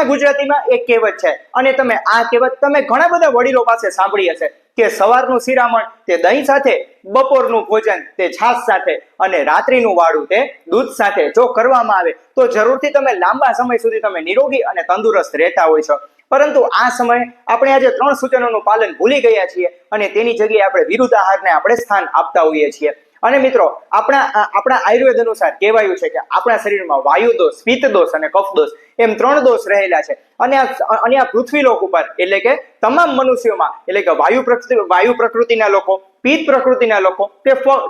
આપણા ગુજરાતીમાં એક કહેવત છે. અને તમે આ કહેવત તમે ઘણા બધા વડીલો પાસે સાંભળી હશે કે સવારનું શિરામણ તે દહીં સાથે, બપોરનું ભોજન તે છાશ સાથે અને રાત્રિનું વાળું તે દૂધ સાથે જો કરવામાં આવે તો જરૂરથી તમે લાંબા સમય સુધી તમે નિરોગી અને તંદુરસ્ત રહેતા હોય છો. પરંતુ આ સમયે આપણે આજે ત્રણ સૂચનોનું પાલન ભૂલી ગયા છીએ અને તેની જગ્યાએ આપણે વિરુદ્ધ આહારને આપણે સ્થાન આપતા હોઈએ છીએ. અને મિત્રો, આપણા આપણા આયુર્વેદ અનુસાર કહેવાયું છે કે આપણા શરીરમાં વાયુ દોષ, પિત્ત દોષ અને કફ દોષ એમ ત્રણ દોષ રહેલા છે. અને આ અને આ પૃથ્વી લોક ઉપર, એટલે કે તમામ મનુષ્યોમાં, એટલે કે વાયુ પ્રકૃતિ, વાયુ પ્રકૃતિના લોકો, પિત્ત પ્રકૃતિના લોકો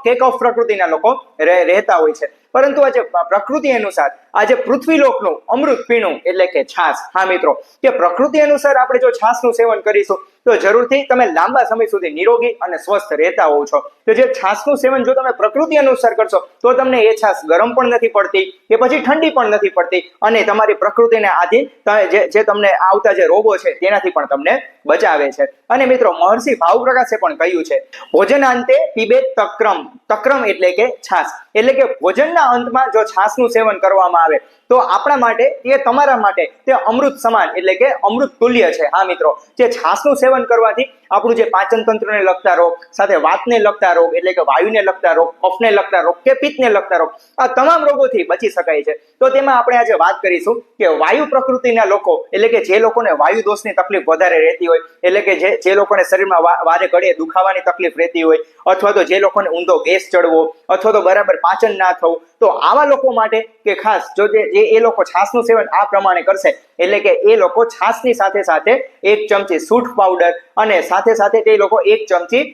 કે કફ પ્રકૃતિના લોકો રહે- રહેતા હોય છે. પરંતુ આજે પ્રકૃતિ અનુસાર, આજે પૃથ્વી લોકનું અમૃત પીણું એટલે કે છાસ. હા, મિત્રો, કે પ્રકૃતિ અનુસાર આપણે જો છાસનું સેવન કરીશું, તો જરૂરથી તમે લાંબા સમય સુધી નિરોગી અને સ્વસ્થ રહેતા હોવ છો. તો જે છાસનું સેવન જો તમે પ્રકૃતિ અનુસાર કરશો, તો તમને એ છાસ ગરમ પણ નથી પડતી, કે પછી ઠંડી પણ નથી પડતી, અને તમારી પ્રકૃતિને આધીન તમે જે તમને આવતા જે રોગો છે, તેનાથી પણ તમને બચાવે છે. અને મિત્રો, મહર્ષિ ભાવપ્રકાશે પણ કહ્યું છે, ભોજનાંતે પીબે તક્રમ તક્રમ એટલે કે છાસ. એટલે કે ભોજનના અંતમાં જો છાસનું સેવન કરવામાં આવે, તો આપણા માટે, એ તમારા માટે તે અમૃત સમાન એટલે કે અમૃત તુલ્ય છે. હા, મિત્રો. જે છાસનું સેવન કરવાથી આપણું જે પાચન તંત્રને લગતા રોગ, સાથે વાતને લગતા રોગ, એટલે કે વાયુને લગતા રોગ, કફને લગતા રોગ, કે પિત્તને લગતા રોગ, આ તમામ રોગોથી બચી શકાય છે. તો તેમાં આપણે આજે વાત કરીશું કે વાયુ પ્રકૃતિના લોકો, એટલે કે જે લોકોને વાયુ દોષની તકલીફ વધારે રહેતી હોય, એટલે કે જે જે લોકોને શરીરમાં વારે ઘડીએ દુખાવાની તકલીફ રહેતી હોય, અથવા તો જે લોકોને ઊંધો ગેસ ચડવો અથવા તો બરાબર પાચન ના થવું, તો આવા લોકો માટે કે ખાસ જો જે એ લોકો છાસનું સેવન આ પ્રમાણે કરશે, એટલે કે એ લોકો છાસની સાથે સાથે એક ચમચી સૂંઠ પાવડર અને સાથે સાથે તે લોકો એક ચમચી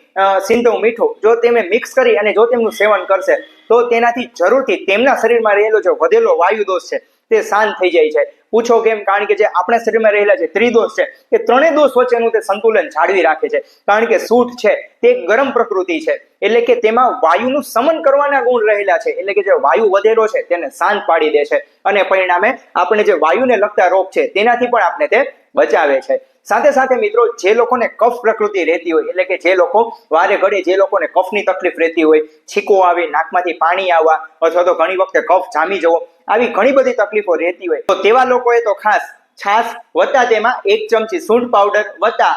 સિંધવ મીઠું, જો તેમે મિક્સ કરી અને જો તેમનું સેવન કરશે, તો તેનાથી જરૂરથી તેમના શરીરમાં રહેલો જે વધેલો વાયુ દોષ છે તે શાંત થઈ જાય છે. પૂછો કેમ? કારણ કે જે આપણા શરીરમાં રહેલા છે ત્રિદોષ છે, એ ત્રણેય દોષ વચ્ચેનું તે સંતુલન જાળવી રાખે છે. કારણ કે સૂટ છે, તે ગરમ પ્રકૃતિ છે. એટલે કે તેમાં વાયુનું સમન કરવાના ગુણ રહેલા છે. એટલે કે જે વાયુ વધેલો છે, તેને શાંત પાડી દે છે. અને પરિણામે આપણે જે વાયુને લગતા રોગ છે, તેનાથી પણ આપણે તે બચાવે છે. સાથે સાથે મિત્રો, જે લોકોને કફ પ્રકૃતિ રહેતી હોય, એટલે કે જે લોકો વારે ઘડે જે લોકોને કફની તકલીફ રહેતી હોય, છીકો આવે, નાકમાંથી પાણી આવવા અથવા તો ઘણી વખતે કફ જામી જવો, આવી ઘણી બધી તકલીફો રહેતી હોય. તો તેવા લોકોએ તો ખાસ છાશ વત્તા તેમાં એક ચમચી સૂંઠ પાવડર, વત્તા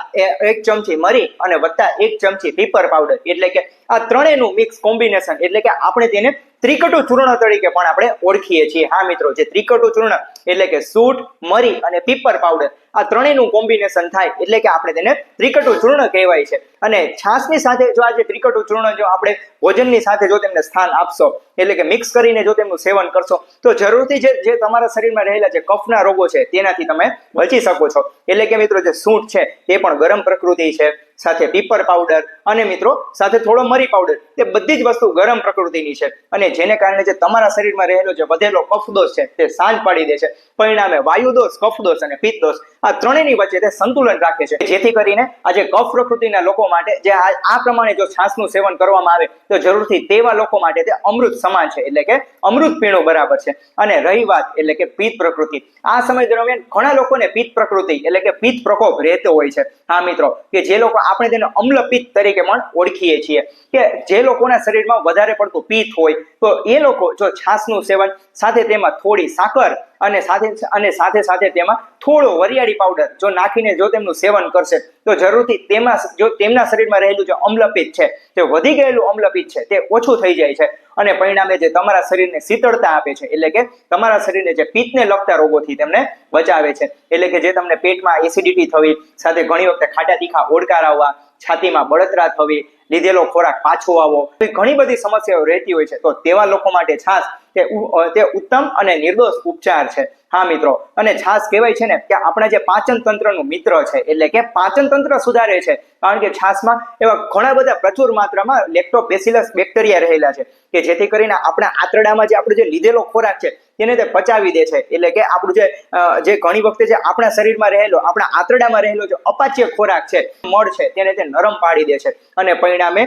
એક ચમચી મરી અને વત્તા એક ચમચી પીપર પાવડર એટલે કે આ ત્રણેયનું મિક્સ કોમ્બિનેશન એટલે કે આપણે તેને ત્રિકટુ ચૂર્ણ તરીકે પણ આપણે ઓળખીએ છીએ. હા મિત્રો, જે ત્રિકટુ ચૂર્ણ એટલે કે સૂટ, મરી અને પીપર પાવડર આ ત્રણેયનું કોમ્બિનેશન થાય એટલે કે આપણે તેને ત્રિકટું ચૂર્ણ કહેવાય છે. અને છાશની સાથે જો આ જે ત્રિકટું ચૂર્ણ જો આપણે ભોજનની સાથે જો તેમને સ્થાન આપશો, એટલે કે મિક્સ કરીને જો તેમનું સેવન કરશો, તો જરૂરથી જે જે તમારા શરીરમાં રહેલા જે કફના રોગો છે તેનાથી તમે બચી શકો છો. એટલે કે મિત્રો જે સૂંઠ છે તે પણ ગરમ પ્રકૃતિ છે. સાથે પીપર પાવડર અને મિત્રો સાથે થોડો મરી પાવડર તે બધી જ વસ્તુ ગરમ પ્રકૃતિની છે અને જેને કારણે જે તમારા શરીરમાં રહેલો જે વધેલો કફદોષ છે તે સાંજ પાડી દે છે. પરિણામે વાયુદોષ કફદોષ અને પિત્તદોષ આ ત્રણેયની વચ્ચે તે સંતુલન રાખે છે. જેથી કરીને આજે કફ પ્રકૃતિના લોકો માટે જે આ પ્રમાણે જો છાસનું સેવન કરવામાં આવે તો જરૂરથી તેવા લોકો માટે તે અમૃત સમાન છે. એટલે કે અમૃત પીણું બરાબર છે. અને રહી વાત એટલે કે પિત્ત પ્રકૃતિ. આ સમય દરમિયાન ઘણા લોકોને પિત્ત પ્રકૃતિ એટલે કે પિત્ત પ્રકોપ રહેતો હોય છે. હા મિત્રો, કે જે લોકો આપણે તેને અમ્લ તરીકે પણ ઓળખીએ છીએ. કે જે લોકોના શરીરમાં વધારે પડતું પિત્ત હોય, તો એ લોકો જો છાસનું સેવન સાથે તેમાં થોડી સાકર અને સાથે અને સાથે સાથે તેમાં થોડો વરિયાળી પાવડર જો નાખીને જો તેમનું સેવન કરશે, તો જરૂરથી તેમાં જો તેમના શરીરમાં રહેલું જે અમ્લપિત છે, જે વધી ગયેલું અમ્લપિત છે, તે ઓછું થઈ જાય છે. અને પરિણામે જે તમારા શરીરને શીતળતા આપે છે, એટલે કે તમારા શરીરને જે પિત્તને લગતા રોગોથી તેમને બચાવે છે. એટલે કે જે તમને પેટમાં એસિડિટી થવી, સાથે ઘણી વખતે ખાટા તીખા ઓડકાર આવવા, છાતીમાં બળતરા થવી લીધેલો ખોરાક પાછો આવવો ઘણી બધી સમસ્યાઓ રહેતી હોય છે. તો તેવા લોકો માટે છાસ તે ઉત્તમ અને નિર્દોષ ઉપચાર છે. હા, મિત્રો. અને છાસ કહેવાય છે ને કે આપણા જે પાચન તંત્રનું મિત્ર છે, એટલે કે પાચન તંત્ર સુધારે છે. કારણ કે છાસમાં એવા ઘણા બધા પ્રચુર માત્રામાં લેક્ટોબેસિલસ બેક્ટેરિયા રહેલા છે. કે જેથી કરીને આપણા આંતરડામાં જે આપણો જે લીધેલો ખોરાક છે તેને તે પચાવી દે છે. એટલે કે આપણું જે જે ઘણી વખતે જે આપણા શરીરમાં રહેલો, આપણા આંતરડામાં રહેલો જે અપાચ્ય ખોરાક છે, મળ છે, તેને તે નરમ પાડી દે છે. અને પરિણામે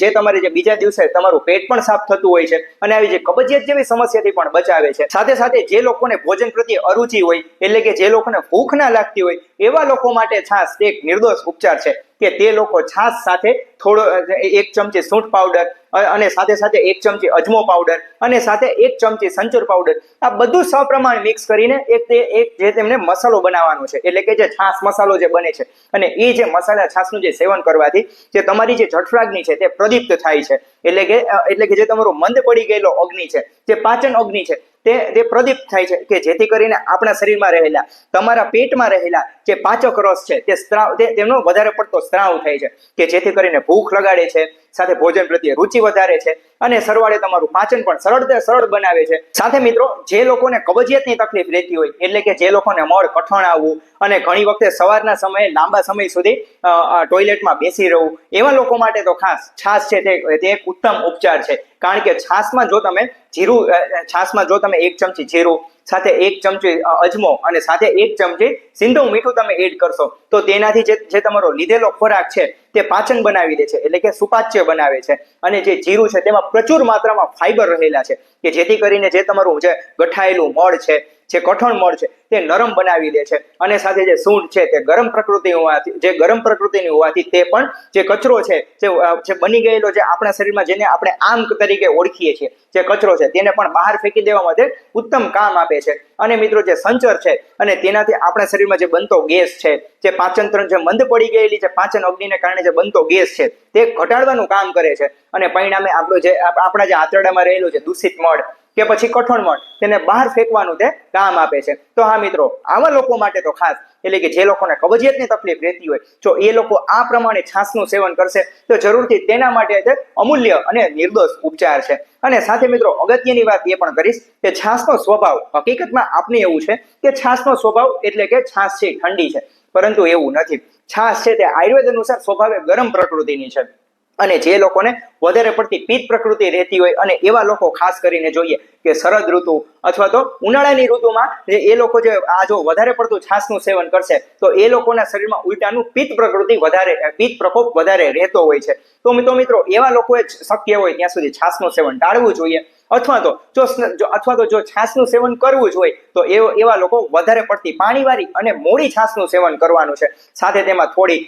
જે તમારે જે બીજા દિવસે તમારું પેટ પણ સાફ થતું હોય છે અને આવી જે કબજિયાત જેવી સમસ્યાથી પણ બચાવે છે. સાથે સાથે જે લોકોને ભોજન પ્રત્યે અરુચિ હોય, એટલે કે જે લોકોને ભૂખ ના લાગતી હોય, એવા લોકો માટે છાસ એક નિર્દોષ ઉપચાર છે. કે તે લોકો છાશ સાથે થોડો એક ચમચી સૂંઠ પાવડર અને સાથે સાથે એક ચમચી અજમો પાવડર અને સાથે એક ચમચી સંચુર પાવડર આ બધું સપ્રમાણ મિક્સ કરીને એક તે, એક જે તેમને મસાલો બનાવવાનો છે. એટલે કે જે છાશ મસાલો જે બને છે. અને એ જે મસાલા, છાશનું જે સેવન કરવાથી જે તમારી જે જઠરાગ્નિ છે તે પ્રદીપ્ત થાય છે. એટલે કે એટલે કે જે તમારો મંદ પડી ગયેલો અગ્નિ છે, જે પાચન અગ્નિ છે તે તે પ્રદીપ્ત થાય છે કે જેથી કરીને આપણા શરીરમાં રહેલા, તમારા પેટમાં રહેલા જે પાચક રસ છે તે સ્ત્રાવ, તે તેમનો વધારે પડતો સ્ત્રાવ થાય છે કે જેથી કરીને ભૂખ લગાડે છે સાથે ભોજન પ્રત્યે રુચિ વધારે છે અને સરવાળે તમારું પાચન પણ સરળ સરળ બનાવે છે. સાથે મિત્રો, જે લોકોને કબજિયાતની તકલીફ રહેતી હોય, એટલે કે જે લોકોને મળ કઠણ આવવું અને ઘણી વખતે સવારના સમયે લાંબા સમય સુધી ટોયલેટમાં બેસી રહેવું, એવા લોકો માટે તો ખાસ છાશ છે તે એક ઉત્તમ ઉપચાર છે. કારણ કે છાશમાં જો તમે જીરું છાશમાં જો તમે એક ચમચી જીરું, સાથે એક ચમચી અજમો અને સાથે એક ચમચી સિંધુ મીઠું તમે એડ કરશો, તો તેનાથી જે તમારો લીધેલો ખોરાક છે તે પાચન બનાવી દે છે, એટલે કે સુપાચ્ય બનાવે છે. અને જે જીરું છે તેમાં પ્રચુર માત્રામાં ફાઈબર રહેલા છે, કે જેથી કરીને જે તમારું જે ગઠાયેલું મળ છે જે કઠણ મળ છે, તે નરમ બનાવી દે છે. અને સાથે જે સૂંઢ છે, તે ગરમ પ્રકૃતિ હોવાથી, જે ગરમ પ્રકૃતિની હોવાથી તે પણ જે કચરો છે, જે બની ગયેલો જે આપણા શરીરમાં, જેને આપણે આમ તરીકે ઓળખીએ છીએ, જે કચરો છે, તેને પણ બહાર ફેંકી દેવા માટે ઉત્તમ કામ આપે છે. અને મિત્રો, જે સંચર છે, અને તેનાથી આપણા શરીરમાં જે બનતો ગેસ છે, જે પાચન તંત્ર જે મંદ પડી ગયેલી જે પાચન અગ્નિને કારણે જે બનતો ગેસ છે, તે ઘટાડવાનું કામ કરે છે. અને પરિણામે આપણો જે આપણા જે આંતરડામાં રહેલું છે દૂષિત મળ કે પછી કઠણ મઠ તેને બહાર ફેંકવાનું તે કામ આપે છે. તો હા મિત્રો, આવા લોકો માટે તો ખાસ, એટલે કે જે લોકોને કબજિયાતની તકલીફ રહેતી હોય, જો એ લોકો આ પ્રમાણે છાસનું સેવન કરશે, તો જરૂરથી તેના માટે તે અમૂલ્ય અને નિર્દોષ ઉપચાર છે. અને સાથે મિત્રો, અગત્યની વાત એ પણ કરીશ કે છાશનો સ્વભાવ હકીકતમાં આપને એવું છે કે છાસનો સ્વભાવ એટલે કે છાશ છે ઠંડી છે. પરંતુ એવું નથી. છાશ છે તે આયુર્વેદ અનુસાર સ્વભાવે ગરમ પ્રકૃતિની છે. અને જે લોકોને વધારે પડતી પિત્ત પ્રકૃતિ રહેતી હોય અને એવા લોકો ખાસ કરીને જોઈએ કે શરદ ઋતુ અથવા તો ઉનાળાની ઋતુમાં એ લોકો જે આ જો વધારે પડતું છાસનું સેવન કરશે, તો એ લોકોના શરીરમાં ઉલટાનું પિત્ત પ્રકૃતિ વધારે, પિત્ત પ્રકોપ વધારે રહેતો હોય છે. તો મિત્રો મિત્રો, એવા લોકોએ શક્ય હોય ત્યાં સુધી છાસનું સેવન ટાળવું જોઈએ. અથવા તો જો અથવા તો જો છાશનું સેવન કરવું જ હોય, તો એવો લોકો વધારે પડતી પાણીવાળી અને મોડી છાશનું સેવન કરવાનું છે. સાથે તેમાં થોડી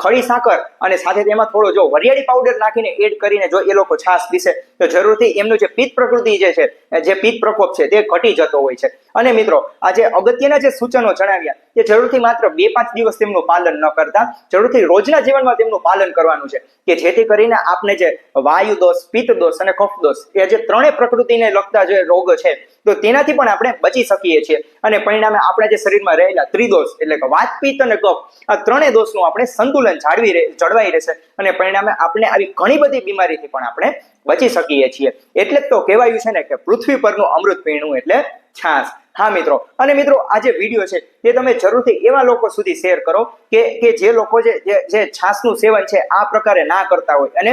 ખડી સાકર અને સાથે તેમાં થોડો જો વરિયાળી પાવડર નાખીને એડ કરીને જો એ લોકો છાશ પીશે તો જરૂરથી એમનું જે પિત્ત પ્રકૃતિ જે છે, જે પિત્ત પ્રકોપ છે, તે ઘટી જતો હોય છે. અને મિત્રો આ જે અગત્યના જે સૂચનો જણાવ્યા તે જરૂરથી માત્ર બે પાંચ દિવસ તેમનું પાલન ન કરતા, જરૂરથી રોજના જીવનમાં તેમનું પાલન કરવાનું છે કે જેથી કરીને આપણે જે વાયુ દોષ, પિત્ત દોષ અને કફ દોષ એ જે ત્રણેય પ્રકૃતિને લગતા જે રોગ છે, તો તેનાથી પણ આપણે બચી શકીએ છીએ. અને પરિણામે આપણા જે શરીરમાં રહેલા ત્રિદોષ એટલે કે વાત, પિત્ત અને કફ, આ ત્રણેય દોષનું આપણે સંતુલન જાળવી રહે, જળવાઈ રહેશે અને પરિણામે આપણે આવી ઘણી બધી બીમારીથી પણ આપણે બચી શકીએ છીએ. એટલે તો કહેવાયું છે ને કે પૃથ્વી પરનું અમૃત પીણું એટલે છાશ. હા, મિત્રો. અને મિત્રો, આ જે વીડિયો છે તે તમે જરૂરથી એવા લોકો સુધી શેર કરો કે કે જે લોકો જે જે છાશનું સેવન છે, આ પ્રકારે ના કરતા હોય. અને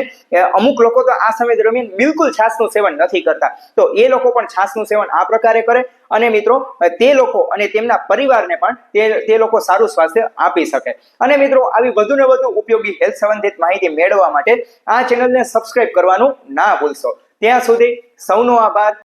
અમુક લોકો તો આ સમય દરમિયાન બિલકુલ છાસનું સેવન નથી કરતા. તો એ લોકો પણ છાસનું સેવન આ પ્રકારે કરે અને મિત્રો તે લોકો અને તેમના પરિવારને પણ તે તે લોકો સારું સ્વાસ્થ્ય આપી શકે. અને મિત્રો, આવી વધુ ને વધુ ઉપયોગી હેલ્થ સંબંધિત માહિતી મેળવવા માટે આ ચેનલને સબસ્ક્રાઇબ કરવાનું ના ભૂલશો. ત્યાં સુધી સૌનો આભાર.